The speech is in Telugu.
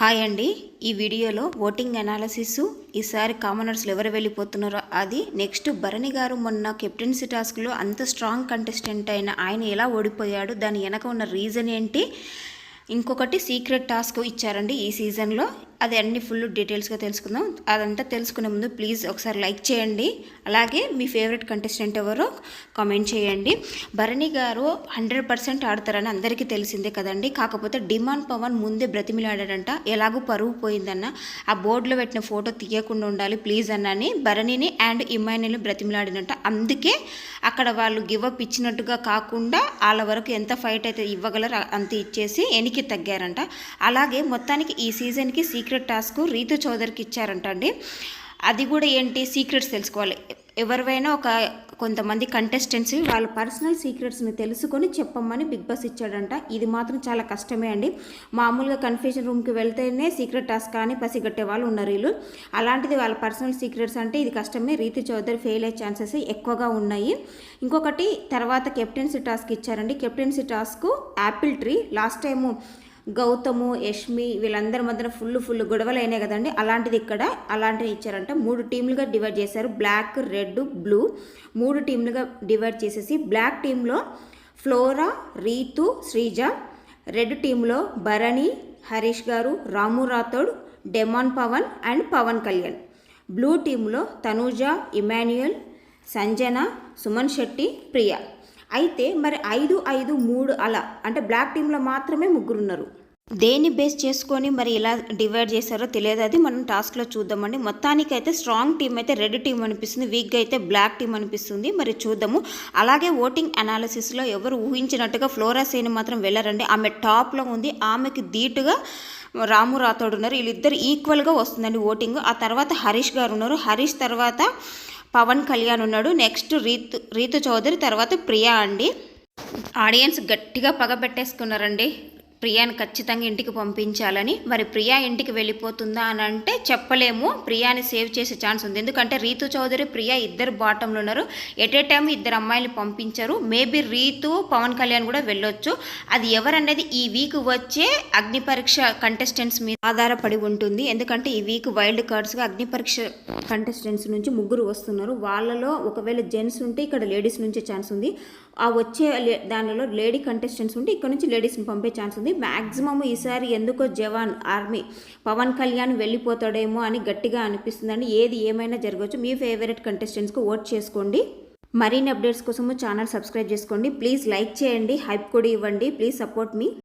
హాయ్ అండి. ఈ వీడియోలో ఓటింగ్ అనాలసిస్ ఈసారి కామనర్స్లు ఎవరు వెళ్ళిపోతున్నారో అది నెక్స్ట్ భరణి గారు మొన్న కెప్టెన్సీ టాస్క్లో అంత స్ట్రాంగ్ కంటెస్టెంట్ అయిన ఆయన ఎలా ఓడిపోయాడు దాని వెనక ఉన్న రీజన్ ఏంటి? ఇంకొకటి సీక్రెట్ టాస్క్ ఇచ్చారండి ఈ సీజన్లో. అది అన్ని ఫుల్ డీటెయిల్స్గా తెలుసుకుందాం. అదంతా తెలుసుకునే ముందు ప్లీజ్ ఒకసారి లైక్ చేయండి. అలాగే మీ ఫేవరెట్ కంటెస్టెంట్ ఎవరో కామెంట్ చేయండి. భరణి గారు హండ్రెడ్ పర్సెంట్ ఆడతారని అందరికీ తెలిసిందే కదండి. కాకపోతే డిమాండ్ పవన్ ముందే బ్రతిమిలాడాడంట. ఎలాగూ పరువు పోయిందన్న. ఆ బోర్డులో పెట్టిన ఫోటో తీయకుండా ఉండాలి ప్లీజ్ అన్నని భరణిని అండ్ ఇమ్మాయిని బ్రతిమిలాడినంట. అందుకే అక్కడ వాళ్ళు గివప్ ఇచ్చినట్టుగా కాకుండా వాళ్ళ వరకు ఎంత ఫైట్ అయితే ఇవ్వగలరు అంత ఇచ్చేసి ఎనికి తగ్గారంట. అలాగే మొత్తానికి ఈ సీజన్కి సీక్రెట్ సీక్రెట్ టాస్క్ రీతు చౌదరికి ఇచ్చారంట అండి అది కూడా ఏంటి? సీక్రెట్స్ తెలుసుకోవాలి. ఎవరివైనా ఒక కొంతమంది కంటెస్టెంట్స్ వాళ్ళ పర్సనల్ సీక్రెట్స్ని తెలుసుకొని చెప్పమని బిగ్ బాస్ ఇచ్చాడంట. ఇది మాత్రం చాలా కష్టమే అండి. మామూలుగా కన్ఫ్యూజన్ రూమ్కి వెళ్తేనే సీక్రెట్ టాస్క్ కానీ పసిగట్టే వాళ్ళు ఉన్నారు వీళ్ళు. అలాంటిది వాళ్ళ పర్సనల్ సీక్రెట్స్ అంటే ఇది కష్టమే. రీతి చౌదరి ఫెయిల్ అయ్యే ఛాన్సెస్ ఎక్కువగా ఉన్నాయి. ఇంకొకటి తర్వాత కెప్టెన్సీ టాస్క్ ఇచ్చారండి. Captaincy task apple tree. Last time Gautam Yashmi వీళ్ళందరి మధ్యన ఫుల్ ఫుల్ గొడవలు అయినాయి కదండి. అలాంటిది ఇక్కడ అలాంటివి ఇచ్చారంట. మూడు టీంలుగా డివైడ్ చేశారు. బ్లాక్ రెడ్ బ్లూ మూడు టీంలుగా డివైడ్ చేసేసి బ్లాక్ టీంలో ఫ్లోరా రీతు శ్రీజ రెడ్ టీంలో భరణి హరీష్ గారు Ramu Rathod demon Pavan and Pavan Kalyan blue టీంలో తనూజ ఇమాన్యుయల్ సంజన సుమన్ శెట్టి ప్రియా అయితే మరి ఐదు ఐదు మూడు అలా అంటే బ్లాక్ టీంలో మాత్రమే ముగ్గురు ఉన్నారు దేన్ని బేస్ చేసుకొని మరి ఇలా డివైడ్ చేశారో తెలియదు. అది మనం టాస్క్లో చూద్దామండి. మొత్తానికి అయితే స్ట్రాంగ్ టీం అయితే రెడ్ టీం అనిపిస్తుంది. వీక్గా అయితే బ్లాక్ టీం అనిపిస్తుంది. మరి చూద్దాము. అలాగే ఓటింగ్ అనాలిసిస్లో ఎవరు ఊహించినట్టుగా ఫ్లోరా సేని మాత్రం వెళ్ళరండి. ఆమె టాప్లో ఉంది. ఆమెకి ధీటుగా రాము రాథోడ్ ఉన్నారు. వీళ్ళిద్దరు ఈక్వల్గా వస్తుందండి ఓటింగ్ ఆ తర్వాత హరీష్ గారు ఉన్నారు. హరీష్ తర్వాత పవన్ కళ్యాణ్ ఉన్నాడు. నెక్స్ట్ రీతు రీతు చౌదరి తర్వాత ప్రియా అండి. ఆడియన్స్ గట్టిగా పగ పెట్టేసుకున్నారండి. ప్రియాని ఖచ్చితంగా ఇంటికి పంపించాలని. మరి ప్రియా ఇంటికి వెళ్ళిపోతుందా అని అంటే చెప్పలేము. ప్రియాని సేవ్ చేసే ఛాన్స్ ఉంది. ఎందుకంటే రీతు చౌదరి ప్రియా ఇద్దరు బాటంలో ఉన్నారు. ఎట్ ఏ టైం ఇద్దరు అమ్మాయిలు పంపించారు. మేబీ రీతు పవన్ కళ్యాణ్ కూడా వెళ్ళొచ్చు. అది ఎవరనేది ఈ వీక్ వచ్చే అగ్ని పరీక్ష కంటెస్టెంట్స్ మీద ఆధారపడి ఉంటుంది. ఎందుకంటే ఈ వీక్ వైల్డ్ కార్డ్స్గా అగ్ని పరీక్ష కంటెస్టెంట్స్ నుంచి ముగ్గురు వస్తున్నారు. వాళ్ళలో ఒకవేళ జెంట్స్ ఉంటే ఇక్కడ లేడీస్ నుంచే ఛాన్స్ ఉంది. ఆ వచ్చే దానిలో లేడీ కంటెస్టెంట్స్ ఉంటే ఇక్కడ నుంచి లేడీస్ని పంపే ఛాన్స్ ఉంది. ఉంది. మ్యాక్సిమం ఈసారి ఎందుకో జవాన్ ఆర్మీ పవన్ కళ్యాణ్ వెళ్ళిపోతాడేమో అని గట్టిగా అనిపిస్తుందండి. ఏది ఏమైనా జరగవచ్చు. మీ ఫేవరెట్ కంటెస్టెంట్స్కి ఓట్ చేసుకోండి. మరిన్ని అప్డేట్స్ కోసము ఛానల్ సబ్స్క్రైబ్ చేసుకోండి. ప్లీజ్ లైక్ చేయండి. హైప్ కూడా ఇవ్వండి. Please support me